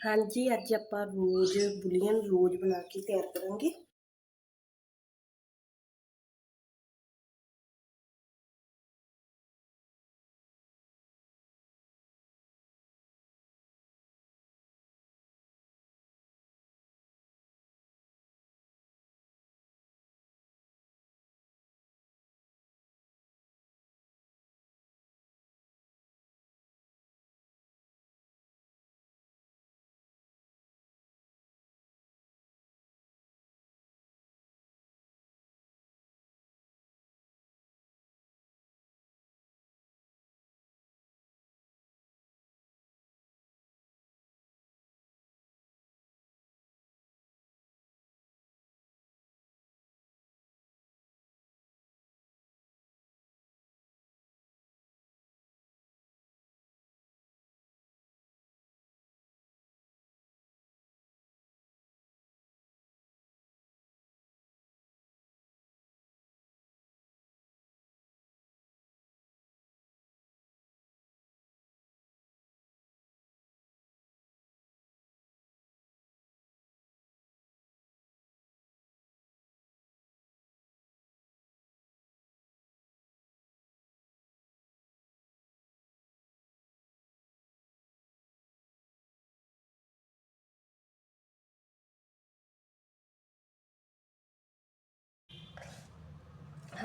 ਹਾਂਜੀ ਅੱਜ ਆਪਾਂ ਰੋਜ਼ ਬੁਲੀਅਨ ਰੋਜ਼ ਬਣਾ ਕੇ ਤਿਆਰ ਕਰਾਂਗੇ।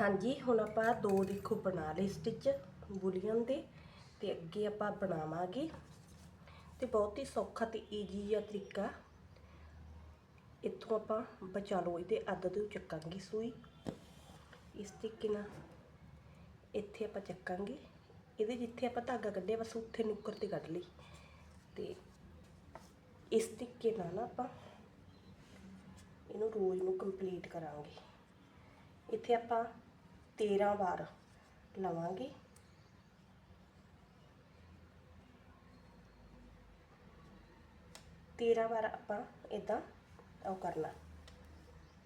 ਹਾਂਜੀ, ਹੁਣ ਆਪਾਂ ਦੋ ਦੇਖੋ ਬਣਾ ਲਏ ਸਟਿਚ ਬੁਲੀਅਨ ਦੇ ਤੇ ਅੱਗੇ ਆਪਾਂ ਬਣਾਵਾਂਗੇ। ਤੇ ਬਹੁਤ ਹੀ ਸੌਖਾ ਤੇ ਈਜੀ ਜਿਹਾ ਤਰੀਕਾ। ਇੱਥੋਂ ਆਪਾਂ ਬਚਾ ਲਓ, ਇਹਦੇ ਅੱਧ ਤੋਂ ਚੱਕਾਂਗੇ ਸੂਈ। ਇਸ ਤਰੀਕੇ ਨਾਲ ਇੱਥੇ ਆਪਾਂ ਚੱਕਾਂਗੇ। ਇਹਦੇ ਜਿੱਥੇ ਆਪਾਂ ਧਾਗਾ ਕੱਢਿਆ, ਬਸ ਉੱਥੇ ਨੁੱਕਰ ਤੇ ਕੱਢ ਲਈ। ਤੇ ਇਸ ਤਰੀਕੇ ਨਾਲ ਨਾ ਆਪਾਂ ਇਹਨੂੰ ਰੋਜ਼ ਨੂੰ ਕੰਪਲੀਟ ਕਰਾਂਗੇ। ਇੱਥੇ ਆਪਾਂ 13 ਵਾਰ ਲਵਾਂਗੇ। ਤੇਰਾਂ ਵਾਰ ਆਪਾਂ ਇਦਾਂ ਉਹ ਕਰਨਾ।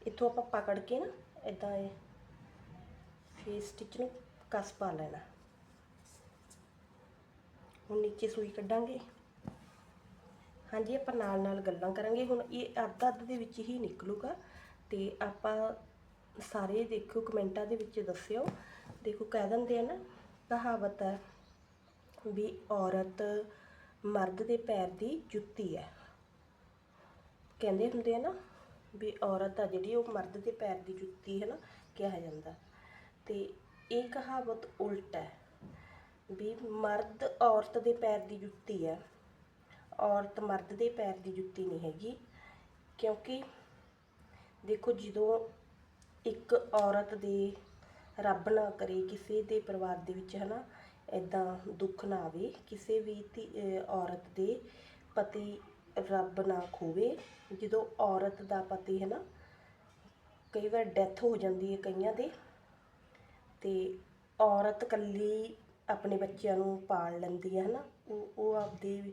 ਇੱਥੋਂ ਆਪਾਂ ਪਕੜ ਕੇ ਨਾ ਇਦਾਂ ਇਹ ਫੇਸ ਸਟਿਚ ਨੂੰ ਕਸ ਪਾ ਲੈਣਾ। ਹੁਣ ਨੀਚੇ ਸੂਈ ਕੱਢਾਂਗੇ। ਹਾਂਜੀ, ਆਪਾਂ ਨਾਲ ਨਾਲ ਗੱਲਾਂ ਕਰਾਂਗੇ। ਹੁਣ ਇਹ ਅੱਧ ਅੱਧ ਦੇ ਵਿੱਚ ਹੀ ਨਿਕਲੂਗਾ ਤੇ ਆਪਾਂ ਸਾਰੇ ਦੇਖੋ, ਕਮੈਂਟਾਂ ਦੇ ਵਿੱਚ ਦੱਸਿਓ। ਦੇਖੋ, ਕਹਿ ਦਿੰਦੇ ਆ ਨਾ, ਕਹਾਵਤ ਹੈ ਵੀ ਔਰਤ ਮਰਦ ਦੇ ਪੈਰ ਦੀ ਜੁੱਤੀ ਹੈ। ਕਹਿੰਦੇ ਹੁੰਦੇ ਆ ਨਾ ਵੀ ਔਰਤ ਆ ਜਿਹੜੀ, ਉਹ ਮਰਦ ਦੇ ਪੈਰ ਦੀ ਜੁੱਤੀ ਹੈ ਨਾ, ਕਿਹਾ ਜਾਂਦਾ। ਤੇ ਇਹ ਕਹਾਵਤ ਉਲਟ ਹੈ ਵੀ ਮਰਦ ਔਰਤ ਦੇ ਪੈਰ ਦੀ ਜੁੱਤੀ ਹੈ। ਔਰਤ ਮਰਦ ਦੇ ਪੈਰ ਦੀ ਜੁੱਤੀ ਨਹੀਂ ਹੈਗੀ, ਕਿਉਂਕਿ ਦੇਖੋ, ਜਦੋਂ ਇੱਕ ਔਰਤ ਦੇ ਰੱਬ ਨਾ ਕਰੇ, ਕਿਸੇ ਦੇ ਪਰਿਵਾਰ ਦੇ ਵਿੱਚ ਹੈ ਨਾ ਇੱਦਾਂ ਦੁੱਖ ਨਾ ਆਵੇ, ਕਿਸੇ ਵੀ ਧੀ ਔਰਤ ਦੇ ਪਤੀ ਰੱਬ ਨਾ ਖੋਵੇ। ਜਦੋਂ ਔਰਤ ਦਾ ਪਤੀ ਹੈ ਨਾ ਕਈ ਵਾਰ ਡੈਥ ਹੋ ਜਾਂਦੀ ਹੈ ਕਈਆਂ ਦੇ ਅਤੇ ਔਰਤ ਇਕੱਲੀ ਆਪਣੇ ਬੱਚਿਆਂ ਨੂੰ ਪਾਲ ਲੈਂਦੀ ਹੈ ਨਾ ਉਹ ਉਹ ਆਪਦੇ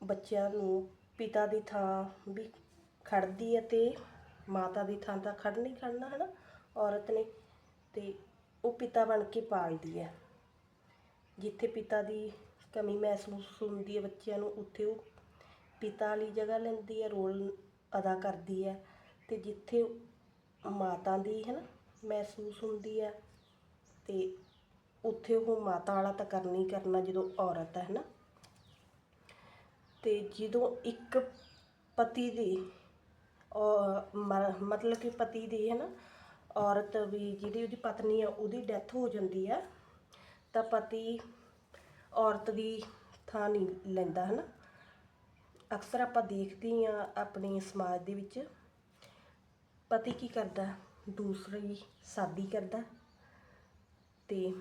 ਬੱਚਿਆਂ ਨੂੰ ਪਿਤਾ ਦੀ ਥਾਂ ਵੀ ਖੜਦੀ ਹੈ ਅਤੇ ਮਾਤਾ ਦੀ ਥਾਂ ਤਾਂ ਖੜ ਨਹੀਂ ਖੜਨਾ ਹੈ ਨਾ ਔਰਤ ਨੇ ਤੇ ਉਹ ਪਿਤਾ ਬਣ ਕੇ ਪਾਲਦੀ ਹੈ। ਜਿੱਥੇ ਪਿਤਾ ਦੀ ਕਮੀ ਮਹਿਸੂਸ ਹੁੰਦੀ ਹੈ ਬੱਚਿਆਂ ਨੂੰ, ਉੱਥੇ ਉਹ ਪਿਤਾ ਵਾਲੀ ਜਗ੍ਹਾ ਲੈਂਦੀ ਹੈ, ਰੋਲ ਅਦਾ ਕਰਦੀ ਹੈ ਤੇ ਜਿੱਥੇ ਮਾਤਾ ਦੀ ਹੈ ਨਾ ਮਹਿਸੂਸ ਹੁੰਦੀ ਹੈ ਤੇ ਉੱਥੇ ਉਹ ਮਾਤਾ ਵਾਲਾ ਤਾਂ ਕਰਨੀ ਕਰਨਾ ਜਦੋਂ ਔਰਤ ਹੈ ਨਾ। ਤੇ ਜਦੋਂ ਇੱਕ ਪਤੀ ਦੀ ਮਤਲਬ ਕਿ ਪਤੀ ਦੀ ਹੈ ਨਾ, ਔਰਤ ਵੀ ਜਿਹੜੀ ਉਹਦੀ ਪਤਨੀ ਆ, ਉਹਦੀ ਡੈਥ ਹੋ ਜਾਂਦੀ ਆ। ਤਾਂ ਪਤੀ ਔਰਤ ਦੀ ਥਾਂ ਨਹੀਂ ਲੈਂਦਾ, ਹੈ ਨਾ। ਅਕਸਰ ਆਪਾਂ ਦੇਖਦੇ ਆ ਆਪਣੇ ਸਮਾਜ ਦੇ ਵਿੱਚ, ਪਤੀ ਕੀ ਕਰਦਾ, ਦੂਸਰੀ ਸ਼ਾਦੀ ਕਰਦਾ ਤੇ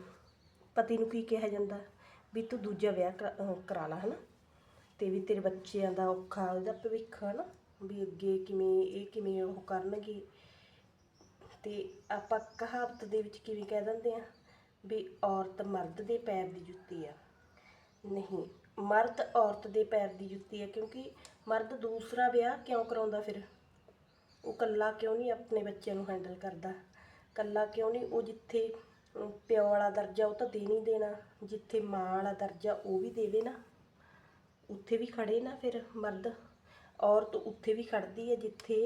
ਪਤੀ ਨੂੰ ਕੀ ਕਿਹਾ ਜਾਂਦਾ, ਵੀ ਤੂੰ ਦੂਜਾ ਵਿਆਹ ਕਰਾ ਲਾ ਹਨਾ ਤੇ ਵੀ ਤੇਰੇ ਬੱਚਿਆਂ ਦਾ ਔਖਾ, ਉਹਦਾ ਭਵਿੱਖ ਹਨਾ ਵੀ ਅੱਗੇ ਕਿਵੇਂ, ਇਹ ਕਿਵੇਂ ਉਹ ਕਰਨਗੇ। ਤੇ ਆਪਾਂ ਕਹਾਵਤ ਦੇ ਵਿੱਚ ਕਿਵੇਂ ਕਹਿ ਦਿੰਦੇ ਆ? ਵੀ ਔਰਤ ਮਰਦ ਦੇ ਪੈਰ ਦੀ ਜੁੱਤੀ ਆ। ਨਹੀਂ, ਮਰਦ ਔਰਤ ਦੇ ਪੈਰ ਦੀ ਜੁੱਤੀ ਹੈ ਕਿਉਂਕਿ ਮਰਦ ਦੂਸਰਾ ਵਿਆਹ ਕਿਉਂ ਕਰਾਉਂਦਾ ਫਿਰ? ਉਹ ਕੱਲਾ ਕਿਉਂ ਨਹੀਂ ਆਪਣੇ ਬੱਚਿਆਂ ਨੂੰ ਹੈਂਡਲ ਕਰਦਾ? ਕੱਲਾ ਕਿਉਂ ਨਹੀਂ? ਉਹ ਜਿੱਥੇ ਪਿਓ ਵਾਲਾ ਦਰਜਾ ਉਹ ਤਾਂ ਦੇ ਨਹੀਂ ਦੇਣਾ, ਜਿੱਥੇ ਮਾਂ ਵਾਲਾ ਦਰਜਾ ਉਹ ਵੀ ਦੇਵੇ ਨਾ। ਉੱਥੇ ਵੀ ਖੜੇ ਨਾ ਫਿਰ ਮਰਦ। ਔਰਤ ਉੱਥੇ ਵੀ ਖੜਦੀ ਹੈ ਜਿੱਥੇ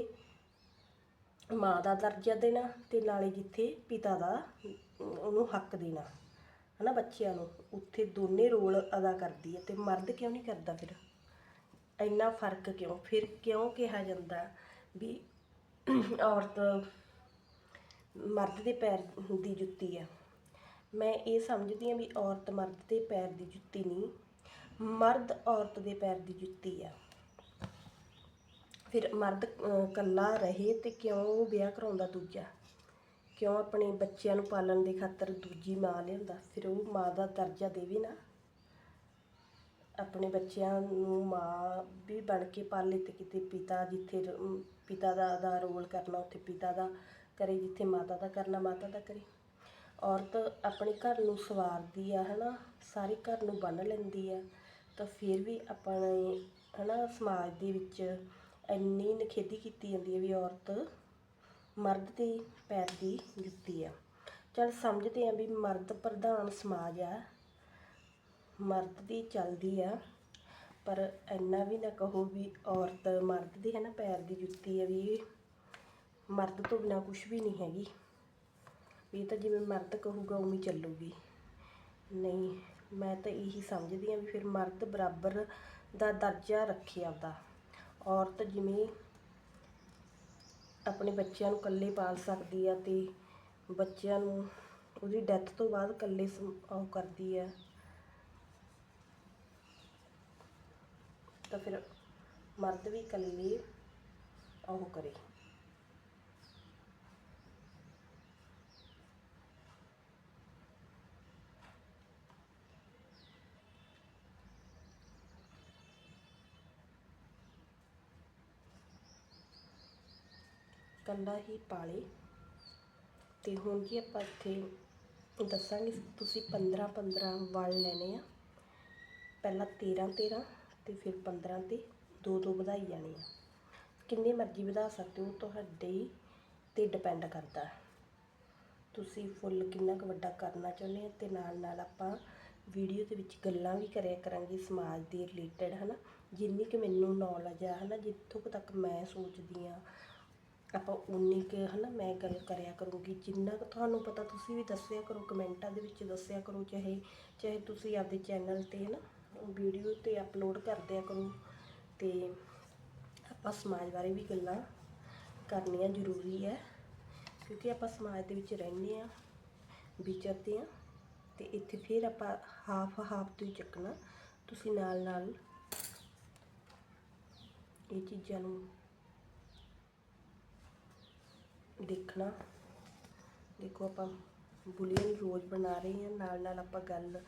ਮਾਂ ਦਾ ਦਰਜਾ ਦੇਣਾ ਤੇ ਨਾਲੇ ਜਿੱਥੇ ਪਿਤਾ ਦਾ, ਉਹਨੂੰ ਹੱਕ ਦੇਣਾ, ਹਨਾ ਬੱਚਿਆਂ ਨੂੰ। ਉੱਥੇ ਦੋਨੇ ਰੋਲ ਅਦਾ ਕਰਦੀ ਹੈ ਤੇ ਮਰਦ ਕਿਉਂ ਨਹੀਂ ਕਰਦਾ ਫਿਰ? ਇੰਨਾ ਫ਼ਰਕ ਕਿਉਂ? ਫਿਰ ਕਿਉਂ ਕਿਹਾ ਜਾਂਦਾ ਵੀ ਔਰਤ ਮਰਦ ਦੇ ਪੈਰ ਦੀ ਜੁੱਤੀ ਹੈ? ਮੈਂ ਇਹ ਸਮਝਦੀ ਹਾਂ ਵੀ ਔਰਤ ਮਰਦ ਦੇ ਪੈਰ ਦੀ ਜੁੱਤੀ ਨਹੀਂ, ਮਰਦ ਔਰਤ ਦੇ ਪੈਰ ਦੀ ਜੁੱਤੀ ਆ ਫਿਰ ਮਰਦ ਇਕੱਲਾ ਰਹੇ ਤੇ ਕਿਉਂ ਉਹ ਵਿਆਹ ਕਰਾਉਂਦਾ ਦੂਜਾ? ਕਿਉਂ ਆਪਣੇ ਬੱਚਿਆਂ ਨੂੰ ਪਾਲਣ ਦੇ ਖਾਤਰ ਦੂਜੀ ਮਾਂ ਲਿਆਉਂਦਾ? ਫਿਰ ਉਹ ਮਾਂ ਦਾ ਦਰਜਾ ਦੇਵੇ ਨਾ। ਆਪਣੇ ਬੱਚਿਆਂ ਨੂੰ ਮਾਂ ਵੀ ਬਣ ਕੇ ਪਾਲੇ ਤੇ ਕਿਤੇ ਪਿਤਾ ਜਿੱਥੇ ਪਿਤਾ ਦਾ ਦਾ ਰੋਲ ਕਰਨਾ, ਉੱਥੇ ਪਿਤਾ ਦਾ ਕਰੇ, ਜਿੱਥੇ ਮਾਤਾ ਦਾ ਕਰਨਾ, ਮਾਤਾ ਦਾ ਕਰੇ। ਔਰਤ ਆਪਣੇ ਘਰ ਨੂੰ ਸਵਾਰਦੀ ਆ, ਹਨਾ? ਸਾਰੇ ਘਰ ਨੂੰ ਬੰਨ ਲੈਂਦੀ ਆ। ਤਾਂ ਫਿਰ ਵੀ ਆਪਣੇ, ਹਨਾ, ਸਮਾਜ ਦੇ ਵਿੱਚ ਇੰਨੀ ਨਖੇਦੀ ਕੀਤੀ ਜਾਂਦੀ ਹੈ ਵੀ ਔਰਤ ਮਰਦ ਦੇ ਪੈਰ ਦੀ ਜੁੱਤੀ ਆ। ਚਲ ਸਮਝਦੇ ਆ ਵੀ ਮਰਦ ਪ੍ਰਧਾਨ ਸਮਾਜ ਆ, ਮਰਦ ਦੀ ਚੱਲਦੀ ਆ, ਪਰ ਇੰਨਾ ਵੀ ਨਾ ਕਹੋ ਵੀ ਔਰਤ ਮਰਦ ਦੀ ਹੈ ਨਾ ਪੈਰ ਦੀ ਜੁੱਤੀ ਆ ਵੀ ਮਰਦ ਤੋਂ ਬਿਨਾ ਕੁਝ ਵੀ ਨਹੀਂ ਹੈਗੀ। ਵੀ ਤਾਂ ਜਿਵੇਂ ਮਰਦ ਕਹੂਗਾ ਉਵੇਂ ਚੱਲੂਗੀ। ਨਹੀਂ, ਮੈਂ ਤਾਂ ਇਹੀ ਸਮਝਦੀ ਹਾਂ ਵੀ ਫਿਰ ਮਰਦ ਬਰਾਬਰ ਦਾ ਦਰਜਾ ਰੱਖੇ ਆਪਦਾ। ਔਰਤ ਜਿਵੇਂ ਆਪਣੇ ਬੱਚਿਆਂ ਨੂੰ ਇਕੱਲੇ ਪਾਲ ਸਕਦੀ ਆ ਤੇ ਬੱਚਿਆਂ ਨੂੰ ਉਹਦੀ ਡੈਥ ਤੋਂ ਬਾਅਦ ਇਕੱਲੇ ਸਮ- ਉਹ ਕਰਦੀ ਆ। ਤਾਂ ਫਿਰ ਮਰਦ ਵੀ ਇਕੱਲੇ ਉਹ ਕਰੇ। ਇਕੱਲਾ ਹੀ ਪਾਲੇ। ਤੇ ਹੁਣ ਜੀ ਆਪਾਂ ਇੱਥੇ ਦੱਸਾਂਗੇ, ਤੁਸੀਂ 15 15 ਵਲ ਲੈਣੇ ਆ। ਪਹਿਲਾਂ 13 13 ਤੇ ਫਿਰ 15 ਤੇ ਦੋ ਦੋ ਵਧਾਈ ਜਾਣੇ ਆ। ਕਿੰਨੇ ਮਰਜ਼ੀ ਵਧਾ ਸਕਦੇ ਹੋ, ਤੁਹਾਡੇ ਤੇ ਡਿਪੈਂਡ ਕਰਦਾ। ਤੁਸੀਂ ਫੁੱਲ ਕਿੰਨਾ ਕੁ ਵੱਡਾ ਕਰਨਾ ਚਾਹੁੰਦੇ ਆ ਤੇ ਨਾਲ ਨਾਲ ਆਪਾਂ ਵੀਡੀਓ ਦੇ ਵਿੱਚ ਗੱਲਾਂ ਵੀ ਕਰਿਆ ਕਰਾਂਗੇ ਸਮਾਜ ਦੇ ਰਿਲੇਟਡ ਹਨਾ। ਜਿੰਨੀ ਕਿ ਮੈਨੂੰ ਨੌਲੇਜ ਆ, ਹਨਾ, ਜਿੱਥੋਂ ਤੱਕ ਮੈਂ ਸੋਚਦੀ ਆ ਆਪਾਂ ਉਨੀ ਕੁ ਹੈ ਨਾ ਮੈਂ ਗੱਲ ਕਰਿਆ ਕਰੂੰਗੀ, ਜਿੰਨਾ ਕੁ ਤੁਹਾਨੂੰ ਪਤਾ ਤੁਸੀਂ ਵੀ ਦੱਸਿਆ ਕਰੋ, ਕਮੈਂਟਾਂ ਦੇ ਵਿੱਚ ਦੱਸਿਆ ਕਰੋ, ਚਾਹੇ ਚਾਹੇ ਤੁਸੀਂ ਆਪਦੇ ਚੈਨਲ ਤੇ ਹੈ ਹਨਾ ਵੀਡੀਓ ਤੇ ਅਪਲੋਡ ਕਰਦਿਆ ਕਰੋ ਤੇ ਆਪਾਂ ਸਮਾਜ ਬਾਰੇ ਵੀ ਗੱਲਾਂ ਕਰਨੀਆਂ ਜ਼ਰੂਰੀ ਹੈ, ਕਿਉਂਕਿ ਆਪਾਂ ਸਮਾਜ ਦੇ ਵਿੱਚ ਰਹਿੰਦੇ ਆ ਵਿਚਰਦੇ ਆ ਤੇ ਇੱਥੇ ਫਿਰ ਆਪਾਂ ਹਾਫ ਹਾਫ ਤੋਂ ਹੀ ਚੱਕਣਾ, ਤੁਸੀਂ ਨਾਲ ਨਾਲ ਇਹ ਚੀਜ਼ਾਂ ਨੂੰ ਦੇਖਣਾ। ਦੇਖੋ ਆਪਾਂ ਬੁਲੀਅਨ ਰੋਜ਼ ਬਣਾ ਰਹੇ ਹਾਂ, ਨਾਲ ਨਾਲ ਆਪਾਂ ਗੱਲ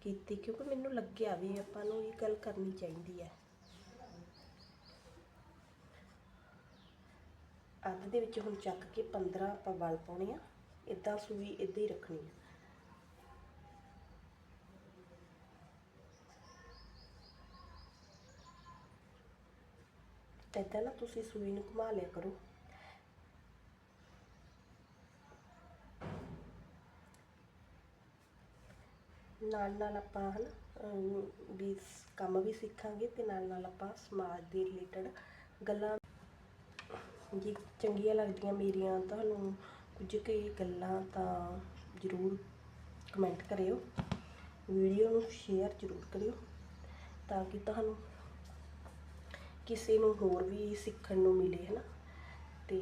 ਕੀਤੀ, ਕਿਉਂਕਿ ਮੈਨੂੰ ਲੱਗਿਆ ਵੀ ਆਪਾਂ ਨੂੰ ਇਹ ਗੱਲ ਕਰਨੀ ਚਾਹੀਦੀ ਹੈ। ਅੱਧ ਦੇ ਵਿੱਚ ਹੁਣ ਚੱਕ ਕੇ 15 ਆਪਾਂ ਵਲ ਪਾਉਣੇ ਆ ਇਦਾਂ ਸੂਈ ਇਦਾਂ ਹੀ ਰੱਖਣੀ ਆ। ਇਦਾਂ ਨਾ ਤੁਸੀਂ ਸੂਈ ਨੂੰ ਘੁਮਾ ਲਿਆ ਕਰੋ। ਨਾਲ ਨਾਲ ਆਪਾਂ ਹਨ ਵੀ ਕੰਮ ਵੀ ਸਿੱਖਾਂਗੇ ਤੇ ਨਾਲ ਨਾਲ ਆਪਾਂ ਸਮਾਜ ਦੇ ਰਿਲੇਟਡ ਗੱਲਾਂ ਜੇ, ਚੰਗੀਆਂ ਲੱਗਦੀਆਂ ਮੇਰੀਆਂ, ਤੁਹਾਨੂੰ ਕੁਝ ਕਈ ਗੱਲਾਂ ਤਾਂ ਜ਼ਰੂਰ ਕਮੈਂਟ ਕਰਿਓ ਵੀਡੀਓ ਨੂੰ ਸ਼ੇਅਰ ਜ਼ਰੂਰ ਕਰਿਓ, ਤਾਂ ਕਿ ਤੁਹਾਨੂੰ ਕਿਸੇ ਨੂੰ ਹੋਰ ਵੀ ਸਿੱਖਣ ਨੂੰ ਮਿਲੇ ਹੈ ਨਾ ਤੇ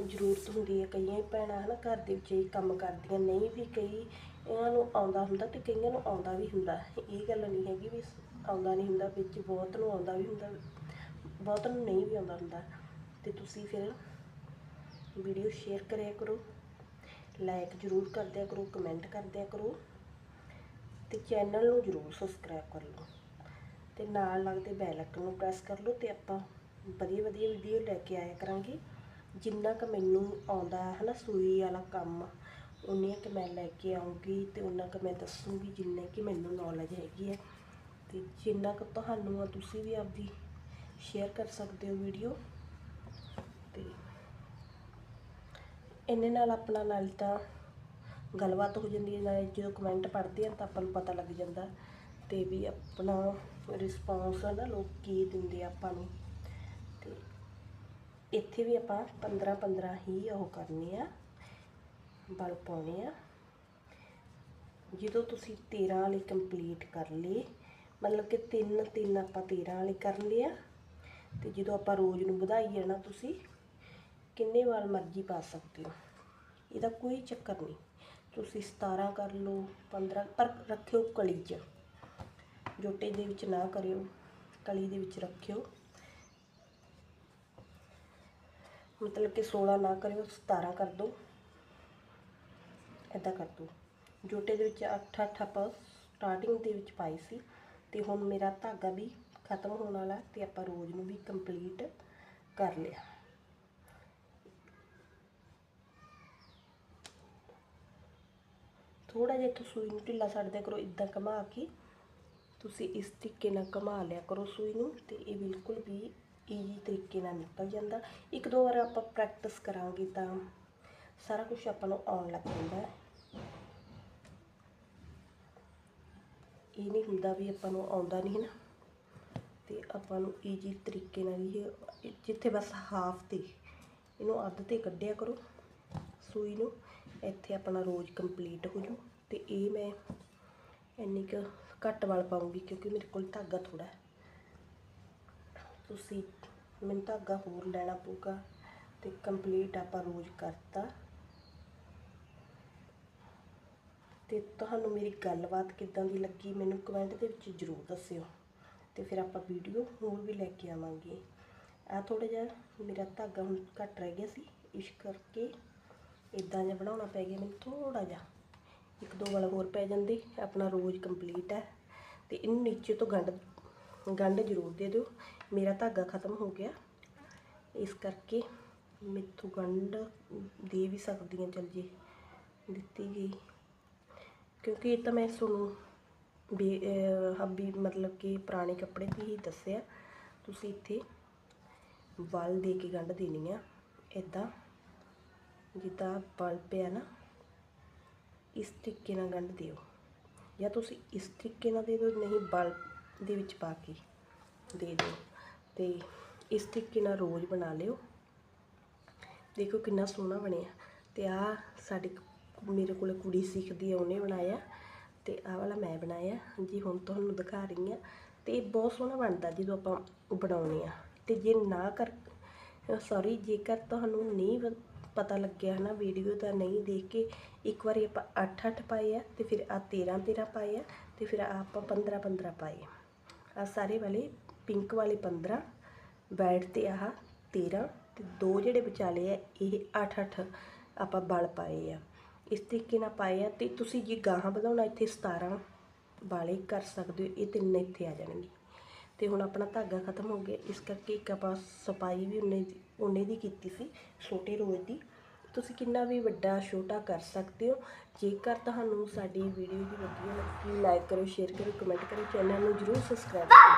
ਜ਼ਰੂਰਤ ਹੁੰਦੀ ਹੈ ਕਈਆਂ ਭੈਣਾਂ ਹਨਾ ਘਰ ਦੇ ਵਿੱਚ ਇਹ ਕੰਮ ਕਰਦੀਆਂ, ਨਹੀਂ ਵੀ ਕਈ ਇਹਨਾਂ ਨੂੰ ਆਉਂਦਾ ਹੁੰਦਾ ਤੇ ਕਈਆਂ ਨੂੰ ਆਉਂਦਾ ਵੀ ਹੁੰਦਾ। ਇਹ ਗੱਲ ਨਹੀਂ ਹੈਗੀ ਵੀ ਆਉਂਦਾ ਨਹੀਂ ਹੁੰਦਾ, ਵਿੱਚ ਬਹੁਤ ਨੂੰ ਆਉਂਦਾ ਵੀ ਹੁੰਦਾ, ਬਹੁਤ ਨੂੰ ਨਹੀਂ ਵੀ ਆਉਂਦਾ ਹੁੰਦਾ। ਤੇ ਤੁਸੀਂ ਫਿਰ ਵੀਡੀਓ ਸ਼ੇਅਰ ਕਰਿਆ ਕਰੋ ਲਾਈਕ ਜ਼ਰੂਰ ਕਰ ਦਿਆ ਕਰੋ ਕਮੈਂਟ ਕਰ ਦਿਆ ਕਰੋ ਤੇ ਚੈਨਲ ਨੂੰ ਜ਼ਰੂਰ ਸਬਸਕ੍ਰਾਈਬ ਕਰ ਲਓ। ਤੇ ਨਾਲ ਲੱਗਦੇ ਬੈਲ ਆਈਕਨ ਨੂੰ ਪ੍ਰੈਸ ਕਰ ਲਓ ਤੇ ਆਪਾਂ ਵਧੀਆ ਵਧੀਆ ਵੀਡੀਓ ਲੈ ਕੇ ਆਇਆ ਕਰਾਂਗੇ। ਜਿੰਨਾ ਕੁ ਮੈਨੂੰ ਆਉਂਦਾ ਹੈ ਨਾ ਸੂਈ ਵਾਲਾ ਕੰਮ ਉਨੀਆਂ ਕਿ ਮੈਂ ਲੈ ਕੇ ਆਉਂਗੀ ਤੇ ਉਹਨਾਂ ਕੁ ਮੈਂ ਦੱਸੂਗੀ ਜਿੰਨੇ ਕਿ ਮੈਨੂੰ ਨੌਲੇਜ ਹੈਗੀ ਹੈ। ਤੇ ਜਿੰਨਾ ਕੁ ਤੁਹਾਨੂੰ ਆ ਤੁਸੀਂ ਵੀ ਆਪਦੀ ਸ਼ੇਅਰ ਕਰ ਸਕਦੇ ਹੋ ਵੀਡੀਓ ਤੇ ਇੰਨੇ ਨਾਲ ਆਪਣਾ ਨਾਲ ਤਾਂ ਗੱਲਬਾਤ ਹੋ ਜਾਂਦੀ ਹੈ, ਨਾਲ ਜਦੋਂ ਕਮੈਂਟ ਪੜ੍ਹਦੇ ਆ ਤਾਂ ਆਪਾਂ ਨੂੰ ਪਤਾ ਲੱਗ ਜਾਂਦਾ ਤੇ ਵੀ ਆਪਣਾ ਰਿਸਪੌਂਸ ਨਾ ਲੋਕ ਕੀ ਦਿੰਦੇ ਆ ਆਪਾਂ ਨੂੰ। ਤੇ ਇੱਥੇ ਵੀ ਆਪਾਂ 15 15 ਹੀ ਉਹ ਕਰਨੇ ਆ। ਬਲ ਪਾਉਣੇ ਆ। ਜਦੋਂ ਤੁਸੀਂ 13 ਵਾਲੀ ਕੰਪਲੀਟ ਕਰ ਲਈ ਮਤਲਬ ਕਿ ਤਿੰਨ ਤਿੰਨ ਆਪਾਂ 13 ਵਾਲੇ ਕਰ ਲਏ ਆ, ਤੇ ਜਦੋਂ ਆਪਾਂ ਰੋਜ਼ ਨੂੰ ਵਧਾਈਏ ਨਾ ਤੁਸੀਂ, ਕਿੰਨੇ ਵਾਰ ਮਰਜ਼ੀ ਪਾ ਸਕਦੇ ਹੋ। ਇਹਦਾ ਕੋਈ ਚੱਕਰ ਨਹੀਂ। ਤੁਸੀਂ 17 ਕਰ ਲਓ 15 ਪਰ ਰੱਖਿਓ ਕਲੀ 'ਚ। ਜੋਟੇ ਦੇ ਵਿੱਚ ਨਾ ਕਰਿਓ, ਕਲੀ ਦੇ ਵਿੱਚ ਰੱਖਿਓ। ਮਤਲਬ ਕਿ 16 ਨਾ ਕਰਿਓ 17 ਕਰ ਦਿਓ ਐਦਾਂ ਕਰ ਦਿਓ ਜੋਟੇ ਦੇ ਵਿੱਚ 8 8 ਆਪਾਂ ਸਟਾਰਟਿੰਗ ਦੇ ਵਿੱਚ ਪਾਈ ਸੀ ਤੇ ਹੁਣ ਮੇਰਾ ਧਾਗਾ ਵੀ ਖਤਮ ਹੋਣ ਵਾਲਾ ਤੇ ਆਪਾਂ ਰੋਜ਼ ਨੂੰ ਵੀ ਕੰਪਲੀਟ ਕਰ ਲਿਆ। ਥੋੜਾ ਜਿਹਾ ਇੱਥੋਂ ਸੂਈ ਨੂੰ ਢਿੱਲਾ ਛੱਡ ਦਿਆ ਕਰੋ ਇਦਾਂ ਘੁਮਾ ਕੇ ਤੁਸੀਂ ਇਸ ਤਰੀਕੇ ਨਾਲ ਘੁਮਾ ਲਿਆ ਕਰੋ ਸੂਈ ਨੂੰ ਤੇ ਇਹ ਬਿਲਕੁਲ ਵੀ ਈਜੀ ਤਰੀਕੇ ਨਾਲ ਨਿਕਲ ਜਾਂਦਾ। ਇੱਕ ਦੋ ਵਾਰ ਆਪਾਂ ਪ੍ਰੈਕਟਿਸ ਕਰਾਂਗੇ ਤਾਂ ਸਾਰਾ ਕੁਝ ਆਪਾਂ ਨੂੰ ਆਉਣ ਲੱਗ ਜਾਂਦਾ। ਹੈ ਇਹ ਨਹੀਂ ਹੁੰਦਾ ਵੀ ਆਪਾਂ ਨੂੰ ਆਉਂਦਾ ਨਹੀਂ ਨਾ। ਤੇ ਆਪਾਂ ਨੂੰ ਈਜੀ ਤਰੀਕੇ ਨਾਲ ਹੀ ਇਹ ਜਿੱਥੇ ਬਸ ਹਾਫ ਤੇ, ਇਹਨੂੰ ਅੱਧ ਤੇ ਕੱਢਿਆ ਕਰੋ। ਸੂਈ ਨੂੰ ਇੱਥੇ ਆਪਣਾ ਰੋਜ਼ ਕੰਪਲੀਟ ਹੋ ਜੂ ਤੇ ਇਹ ਮੈਂ ਇੰਨੀ ਕੁ ਘੱਟ ਵਾਲ ਪਾਉਂਗੀ ਕਿਉਂਕਿ ਮੇਰੇ ਕੋਲ ਧਾਗਾ ਥੋੜਾ ਹੈ। ਤੁਸੀਂ, ਮੈਨੂੰ ਧਾਗਾ ਹੋਰ ਲੈਣਾ ਪਊਗਾ ਤੇ ਕੰਪਲੀਟ ਆਪਾਂ ਰੋਜ਼ ਕਰਤਾ। ਤੇ ਤੁਹਾਨੂੰ ਮੇਰੀ ਗੱਲਬਾਤ ਕਿੱਦਾਂ ਦੀ ਲੱਗੀ ਮੈਨੂੰ ਕਮੈਂਟ ਦੇ ਵਿੱਚ ਜ਼ਰੂਰ ਦੱਸਿਓ। ਤੇ ਫਿਰ ਆਪਾਂ ਵੀਡੀਓ ਹੋਰ ਵੀ ਲੈ ਕੇ ਆਵਾਂਗੇ। ਆ ਥੋੜਾ ਜਿਹਾ ਮੇਰਾ ਧਾਗਾ ਹੁਣ ਘੱਟ ਰਹਿ ਗਿਆ ਸੀ, ਇਸ ਕਰਕੇ ਇਦਾਂ ਜਿਹਾ ਬਣਾਉਣਾ ਪੈ ਗਿਆ ਮੈਨੂੰ ਥੋੜਾ ਜਿਹਾ। ਇੱਕ ਦੋ ਵਾਲਾ ਹੋਰ ਪੈ ਜਾਂਦੇ, ਆਪਣਾ ਰੋਜ਼ ਕੰਪਲੀਟ ਹੈ। ਤੇ ਇਹਨੂੰ ਨੀਚੇ ਤੋਂ ਗੰਢ ਗੰਢ ਜ਼ਰੂਰ ਦੇ ਦਿਓ। ਮੇਰਾ ਧਾਗਾ ਖਤਮ ਹੋ ਗਿਆ। ਇਸ ਕਰਕੇ ਮੇਥੋਂ ਗੰਢ ਦੇ ਵੀ ਸਕਦੀਆਂ ਚਲ ਜੇ ਦਿੱਤੀ ਗਈ। ਕਿਉਂਕਿ ਇਹ ਤਾਂ ਮੈਂ ਤੁਹਾਨੂੰ ਵੀ ਅਹ, ਹੱਬੀ ਮਤਲਬ ਕਿ ਪੁਰਾਣੇ ਕੱਪੜੇ ਦੀ ਹੀ ਦੱਸਿਆ। ਤੁਸੀਂ ਇੱਥੇ ਵਲ ਦੇ ਕੇ ਗੰਢ ਦੇਣੀ ਆ ਇਦਾਂ ਜਿੱਦਾਂ ਵਲ ਪਿਆ ਨਾ ਇਸ ਤਰੀਕੇ ਨਾਲ ਗੰਢ ਦਿਓ। ਜਾਂ ਤੁਸੀਂ ਇਸ ਤਰੀਕੇ ਨਾਲ ਦੇ ਦਿਓ ਨਹੀਂ ਬਲ ਦੇ ਵਿੱਚ ਪਾ ਕੇ ਦੇ ਦਿਓ। ਤੇ ਇਸ ਤਰੀਕੇ ਨਾਲ ਰੋਜ਼ ਬਣਾ ਲਿਓ। ਦੇਖੋ ਕਿੰਨਾ ਸੋਹਣਾ ਬਣਿਆ। ਤੇ ਆ ਸਾਡੇ ਮੇਰੇ ਕੋਲ ਕੁੜੀ ਸਿੱਖਦੀ ਆ, ਉਹਨੇ ਬਣਾਇਆ ਤੇ ਆਹ ਵਾਲਾ ਮੈਂ ਬਣਾਇਆ। ਜੀ ਹੁਣ ਤੁਹਾਨੂੰ ਦਿਖਾ ਰਹੀ ਹਾਂ ਤੇ ਬਹੁਤ ਸੋਹਣਾ ਬਣਦਾ ਜਦੋਂ ਆਪਾਂ ਬਣਾਉਨੇ ਆ। ਤੇ ਜੇ ਨਾ ਕਰ ਸੌਰੀ ਜੇਕਰ ਤੁਹਾਨੂੰ ਨਹੀਂ ਪਤਾ ਲੱਗਿਆ ਨਾ ਵੀਡੀਓ ਤਾਂ ਨਹੀਂ ਦੇਖ ਕੇ, ਇੱਕ ਵਾਰੀ ਆਪਾਂ 8 8 ਪਾਏ ਆ ਤੇ ਫਿਰ ਆ 13 13 ਪਾਏ ਆ ਤੇ ਫਿਰ ਆਹ ਆਪਾਂ 15 15 ਪਾਏ ਆ। ਆਹ ਸਾਰੇ ਵਾਲੇ ਪਿੰਕ ਵਾਲੇ 15 ਬੈਡ ਤੇ ਆਹ 13 ਤੇ ਦੋ ਜਿਹੜੇ ਵਿਚਾਲੇ ਆ, ਇਹ 8 8 ਆਪਾਂ ਬਲ ਪਾਏ ਆ। ਇਸ ਤਰੀਕੇ ਨਾਲ ਪਾਏ ਆ ਤੇ ਤੁਸੀਂ ਜੇ ਗਾਹਾਂ ਵਧਾਉਣਾ ਇੱਥੇ 17 ਵਾਲੇ ਕਰ ਸਕਦੇ ਹੋ, ਇਹ ਤਿੰਨ ਇੱਥੇ ਆ ਜਾਣਗੇ। ਤੇ ਹੁਣ ਆਪਣਾ ਧਾਗਾ ਖਤਮ ਹੋ ਗਿਆ, ਇਸ ਕਰਕੇ ਇੱਕ ਆਪਾਂ ਸਪਾਈ ਵੀ ਉਹਨੇ ਉਹਨੇ ਦੀ ਕੀਤੀ ਸੀ, ਛੋਟੇ ਰੋਜ਼ ਦੀ। ਤੁਸੀਂ ਕਿੰਨਾ ਵੀ ਵੱਡਾ, ਛੋਟਾ ਕਰ ਸਕਦੇ ਹੋ। ਜੇਕਰ ਤੁਹਾਨੂੰ ਸਾਡੀ ਵੀਡੀਓ ਦੀ ਵਧੀਆ ਲੱਗੀ ਲਾਈਕ ਕਰੋ ਸ਼ੇਅਰ ਕਰੋ ਕਮੈਂਟ ਕਰੋ ਚੈਨਲ ਨੂੰ ਜਰੂਰ ਸਬਸਕ੍ਰਾਈਬ ਕਰੋ